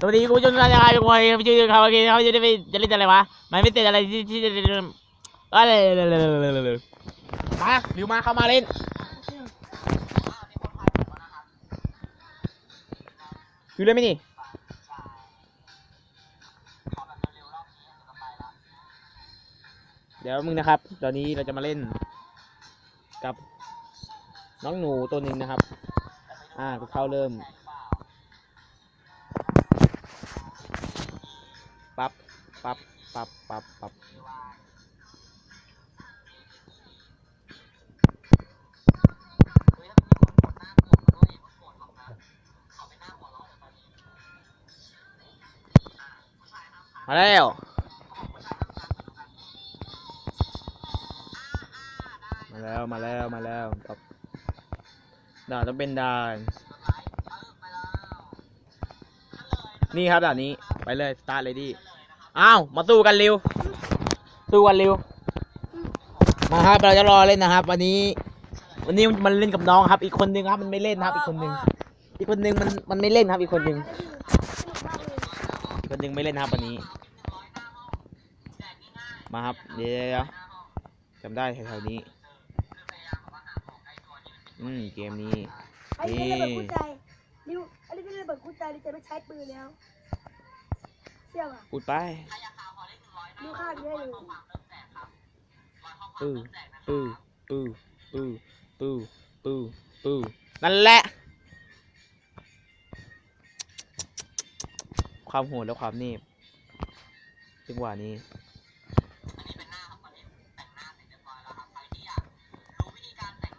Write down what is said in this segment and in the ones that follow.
สวัสดีคุณผู้ชมทุกท่านนะครับทุกคนครับชื่อเขาโอเคเขาจะได้ไปจะเล่นอะไรวะมันไม่เสร็จอะไรที่ที่จะอะไรมาริวมาเข้ามาเล่นคือเล่นไหมนี่เดี๋ยวมึงนะครับ ตอนนี้เราจะมาเล่น กับน้องหนูตัวหนึ่งนะครับ อ่าก็เข้าเริ่ม ปั๊บปั๊บปั๊บปั๊บปั๊บมาแล้วมาแล้ว มาแล้ว มาแล้วครับด่านต้องเป็นด่าน นี่ครับด่านนี้ ไปเลย สตาร์ทเลยดิ อ้าวมาสู้กันเร็ว สู้กันเร็ว มาครับเราจะรอเล่นนะครับ วันนี้ วันนี้มันเล่นกับน้องครับ อีกคนนึงครับ มันไม่เล่นนะครับ อีกคนนึงอีกคนนึงมันมันไม่เล่นครับ อีกคนนึงอีกคนนึงไม่เล่นครับวันนี้ มาครับเดี๋ยวๆจำได้แถวๆนี้ อืมเกมนี้ไอ้นี่ระเบิดกู้ใจริวไอ้นี่ระเบิดกู้ใจริวจะไม่ใช้ปืนแล้วเชื่อป่ะพูดไปริวฆ่าไปได้เลยปื้อปื้อปื้อปื้อปื้อปื้อปื้อนั่นแหละ ความโหดและความเนบจังหวะนี้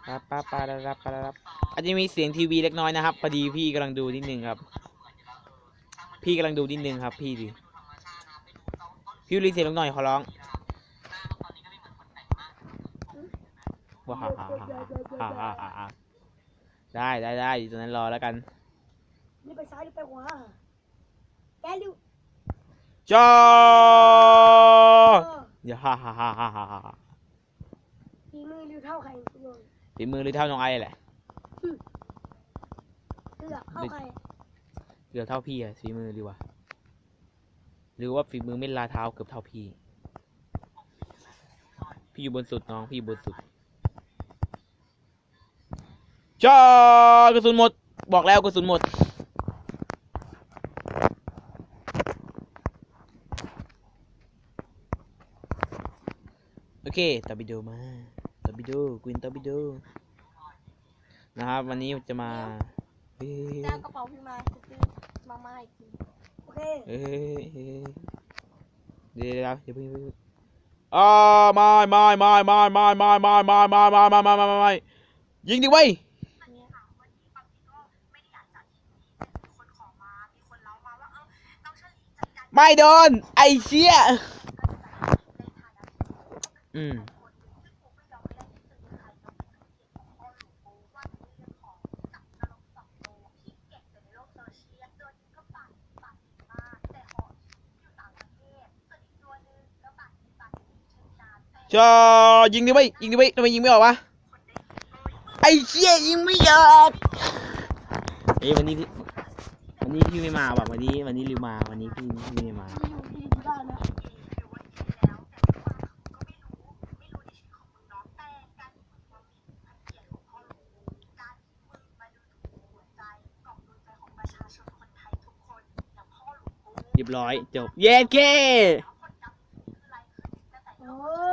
ปั๊บปั๊บปั๊บปั๊บปั๊บปั๊บอาจจะมีเสียงทีวีเล็กน้อยนะครับพอดีพี่กำลังดูนิดนึงครับ พี่กำลังดูนิดนึงครับ พี่ดิ พี่รีเสียงลงหน่อยขอร้องว้าฮ่าฮ่าฮ่าฮ่าฮ่าฮ่าได้ได้ได้อยู่ตรงนั้นรอแล้วกันนี่ไปซ้ายหรือไปขวาแกริวจอเอย่าฮ่าฮ่าฮ่าฮ่าฮ่าฝีมือริวเท่าใครฝีมือหรือเท่าน้องไอ้แหละเลือกเท่าใครเกือบเท่าพี่อะฝีมือดีกว่า หรือว่าฝีมือไม่ลาเท้าเกือบเท่าพี่ พี่อยู่บนสุดน้อง พี่อยู่บนสุดจ้ากระสุนหมด บอกแล้วกระสุนหมด โอเคตาบิโดมาตาบิโดกวินตาบิโดนะครับ วันนี้จะมาเฮ้ยจ้ากระเป๋าพี่มาจะซื้อมาม่าอีกที เคเฮ้ยเดี๋ยวเดี๋ยวเดี๋ยวเพิ่งเพิ่งอ่าไม่ไม่ไม่ไม่ไม่ไม่ไม่ไม่ไม่ไม่ไม่ไม่ไม่ไม่ยิงดิเว้ยไม่โดนไอ้เชี่ยอืม จะยิงดิเว้ยยิงดิเว้ยทำไมยิงไม่ออกวะไอ้เชี่ยยิงไม่ออกเอ้ยวันนี้พี่วันนี้พี่ไม่มาว่ะวันนี้ วันนี้ริวมาวันนี้พี่พี่ไม่มาที่อยู่ที่อยู่ได้นะเรียบร้อยจบเย้เก้ โอ้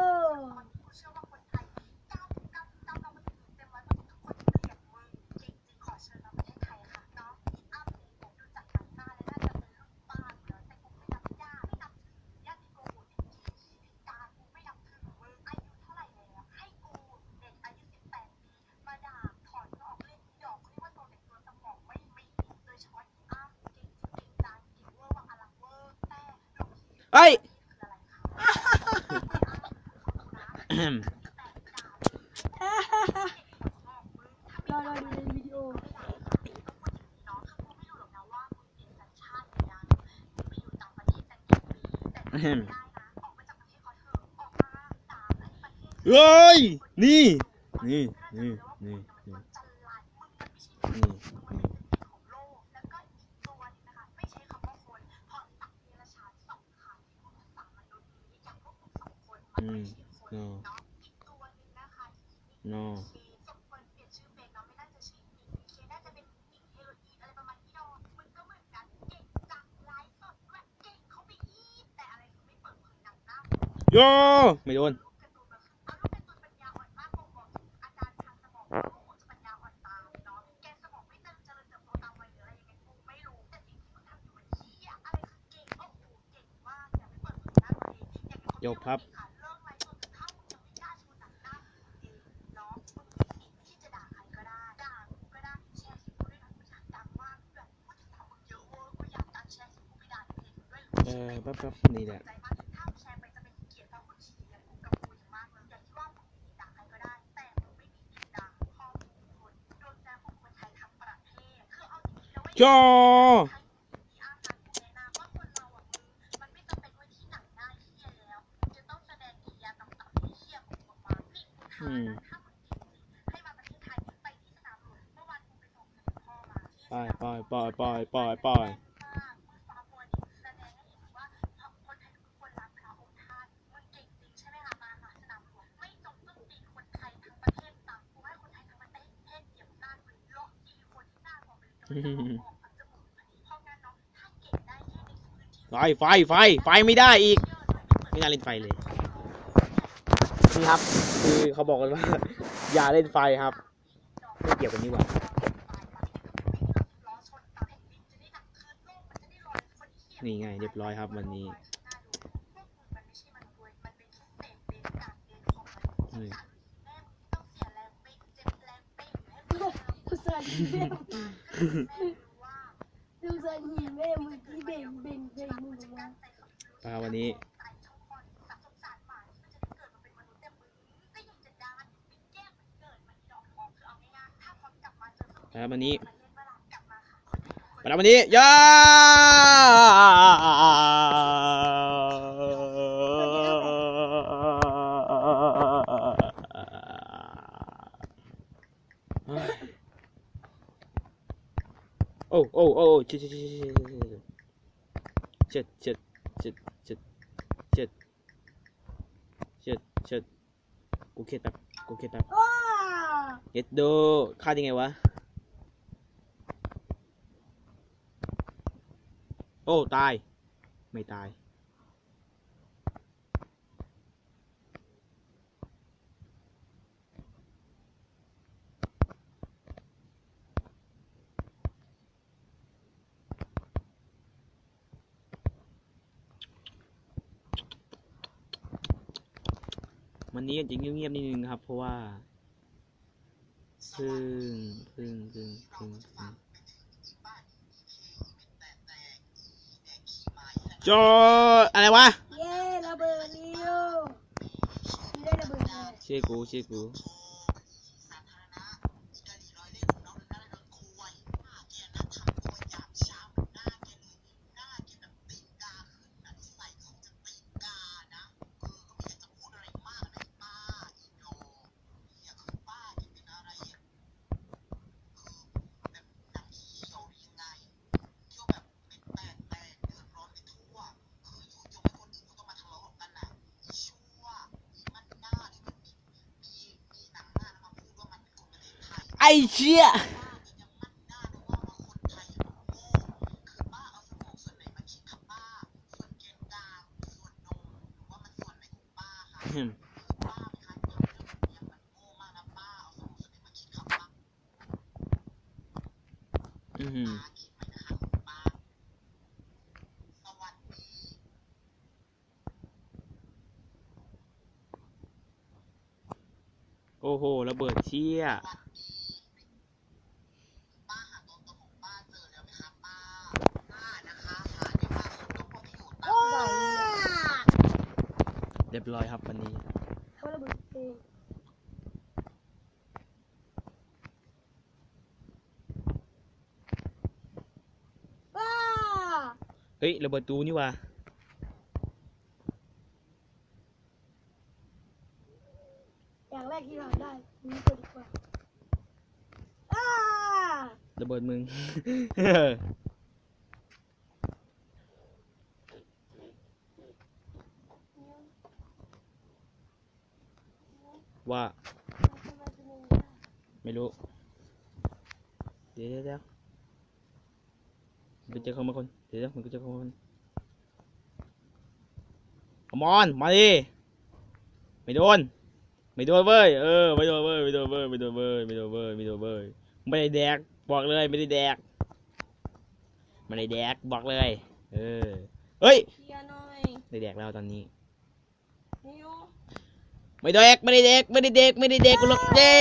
เฮ้ย รอรอดูในวิดีโอเฮ้ย นี่ นี่ นี่ นี่ นี่ นี่ ม no no โยไม่โดนจบครับ แป๊บๆนี่แหละจอปล่ปล่อยปล่อยปล่อยปล่อยปล่อย ไฟไฟไฟไฟไม่ได้อีก ไม่น่าเล่นไฟเลยนี่ครับ คือเขาบอกกันว่า อย่าเล่นไฟครับไม่เกี่ยวกันนี่หว่านี่ไงเรียบร้อยครับวันนี้นี่กูสั่น ดูสันหีแม่มึงที่เบ่งเบ่งเบ่งมึงมาปลาวันนี้แล้ววันนี้แล้ววันนี้ย่า อ้โอ้โอ้เจ็ดเจ็ดเจ็ดเจ็ดเจ็ดเจ็ดเจ็ดเจ็ดเจ็ดกูเครียดแป๊บกูเครียดแป๊บเย็ดโดฆ่าได้ไงวะ โอ้ ตาย ไม่ตาย วันนี้อาจจะเงียบๆนิดนึงครับ เพราะว่าพึ่งพึ่งพึ่งพึ่งพึ่งจออะไรวะ เย้ระเบิดเร็วมีได้ระเบิดเลยเชื่อกูเชื่อกู อ้เชี่ยอืมอืมโอ้โห ระเบิดเชี่ย ว้า เรีย บร้อยครับวันนี้เขาระเบิดเองว้าเฮ้ยระเบิดตูนี่วะอย่างแรกที่เราได้มีตัวดีกว่าอ้าระเบิดมึง เว่า ทำไมเป็นอย่างนี้อะ ไม่รู้ เดี๋ยวเดี๋ยวเดี๋ยวมันจะเข้ามาคน เดี๋ยวเดี๋ยว มันก็จะเข้ามาคนขมอนมาดิไม่โดนไม่โดนเว้ยเออไม่โดนเว้ยไม่โดนเว้ยไม่โดนเว้ยไม่โดนเว้ยไม่โดนเว้ยไม่ได้แดกบอกเลยไม่ได้แดกไม่ได้แดกบอกเลย เออเฮ้ยเคลียร์หน่อยได้แดกแล้วตอนนี้ นิวไม่ได้แดกไม่ได้แดกไม่ได้แดกไม่ได้แดกกูหรอกเย้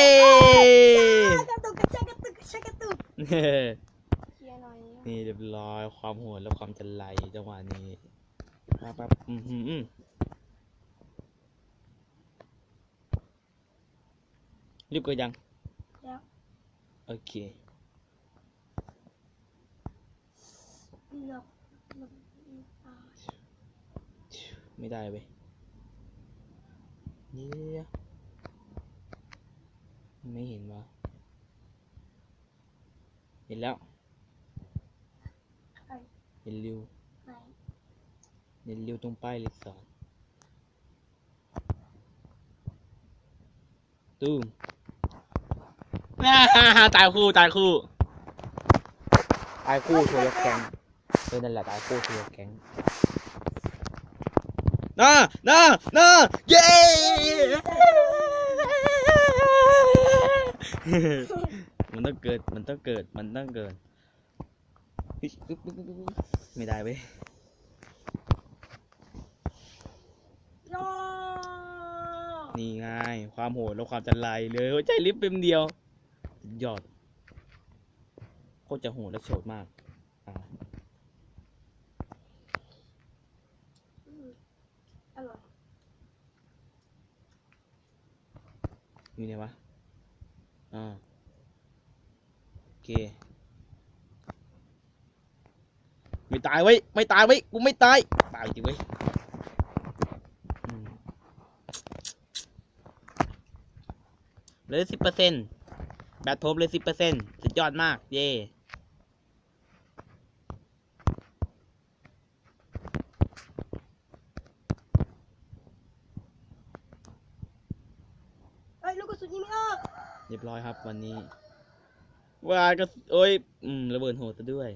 กระตุกกระชากกระตุกกระชากกระตุกเคลียร์ห น่อยนิวนี่เรียบร้อยความโหดและความจันไรจังหวะนี้ปั๊บปั๊บอืมอืมอืมรีบเกิดยังแล้วโอเคหลบหลบอ่าไม่ได้เว้ยเดี๋ยวไม่เห็นวะเห็นแล้วใคร เห็นริวไหนเห็นริวตรงป้ายเลขสองตูมอ่าฮ่าฮ่าตายคู่ตายคู่ตายคู่ทัวร์แก๊งเออนั่นแหละตายคู่ทัวร์แก๊งน่าน่าน่าเย้มันต้องเกิดมันต้องเกิดมันต้องเกิด ไม่ได้เว้ยโย่นี่ไงความโหดและความจันไรเลยใจลิฟต์เป็นเดียว ยอดโคตรจะโหดและโฉดมากอาอืมอร่อยอยู่ไหนวะ อ่า โอเค ไม่ตายไว้ยไม่ตายไว้ยกูไม่ตาย ตายจริงเว้ยอืมเหลยสิบเปอร์เซ็นต์แบตโทบเลยสิบเปอร์เซ็นต์สุดยอดมาก เย่เอ้ยลูกกระสุนยิงไม่ออก เรียบร้อยครับวันนี้ ว่าก็โอ้ย อืม ระเบิดโหดซะด้วย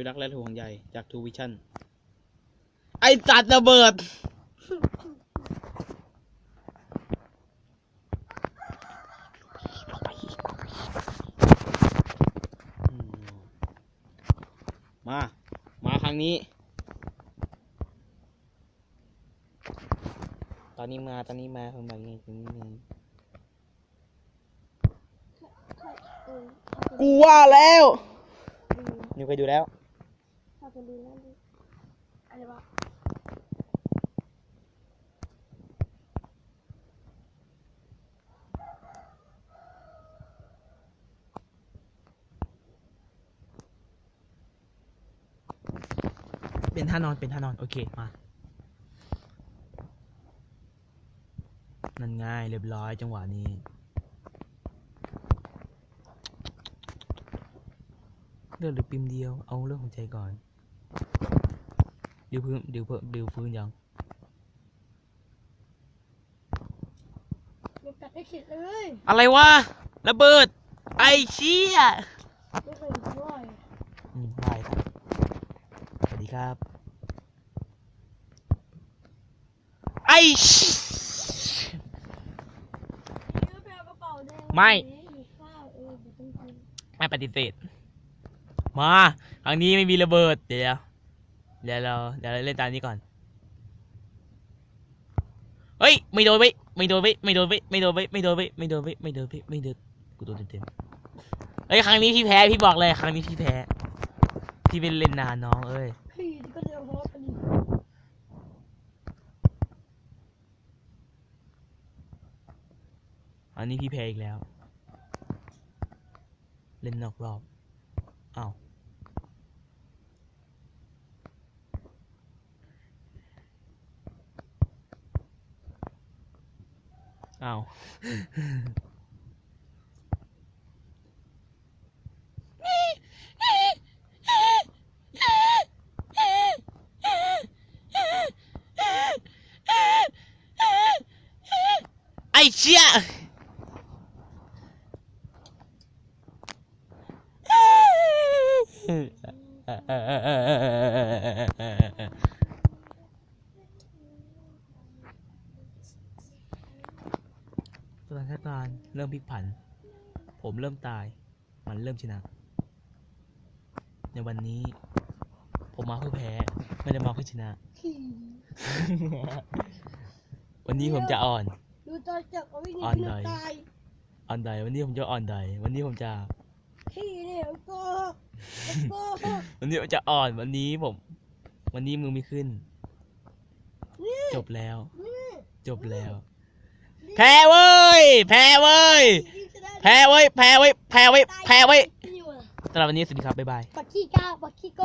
วยรักและห่วงใยจากทูวิชั่น ไอสัตว์ระเบิดอืมมา มาครั้งนี้ ตอนนี้มา ตอนนี้มาคนแบบนี้ตอนนี้มาใช่เออกูว่าแล้วดูนิวเคยดูแล้ว ถ้าเป็นดูนั่นดิอะไรวะเป็นท่านอนเป็นท่านอน โอเค มา นั่นง่ายเรียบร้อยจังหวะนี้เลือดหรือปิมเดียว เอาเรื่องของใจก่อน ดี๋ยวพื้นเดี๋ยวเพิ่มเดี๋ยวฟื้นยังเดี๋ยวกัดให้เข็ดเลยอะไรวะระเบิด ไอเชี่ยไม่เคยด้วยอืมได้ครับสวัสดีครับ ไอชิยืมไปเอากระเป๋าแดงไม่มีข้าวเออเดี๋ยวต้องกินไม่ปฏิเสธ มา ครั้งนี้ไม่มีระเบิด เดี๋ยว เดี๋ยวเราเดี๋ยวเราเล่นตามนี้ก่อน เฮ้ย ไม่โดนไว้ยไม่โดนไว้ยไม่โดนไว้ยไม่โดนไว้ยไม่โดนไว้ยไม่โดนไว้ยไม่โดนไว้ยไม่โดนกูโดนเต็มๆเฮ้ยครั้งนี้พี่แพ้พี่บอกเลยครั้งนี้พี่แพ้พี่เป็นเล่นนานน้องเอ้ยอันนี้พี่แพ้อีกแล้ว เล่นนอกรอบอ้าว อ้าว ไอ้เชี่ย สถานกา รณ์เริ่มพลิกผัน ผมเริ่มตาย มันเริ่มชนะ ในวันนี้ ผมมาเพื่อแพ้ ไม่ได้มาเพื่อชนะขี่วันนี้ผมจะอ่อน ดูตอนจับเอาวิ่งหนีอ่อนขึ้นหน่อย ตายอ่อนใดวันนี้ผมจะอ่อนใดวันนี้ผมจะ ขี่เนี่ยโก็โก็วันนี้ผมจะอ่อนวันนี้ผม วันนี้มือไม่ขึ้นนี่จบแล้ว นี่จบแล้ว แพ้เว้ยแพ้เว้ยนี่ชนะแพ้เว้ย แพ้เว้ย แพ้เว้ย แพ้เว้ยนี่ว่ะสำหรับวันนี้สวัสดีครับ บ๊ายบาย ปักขี้กาปักขี้โก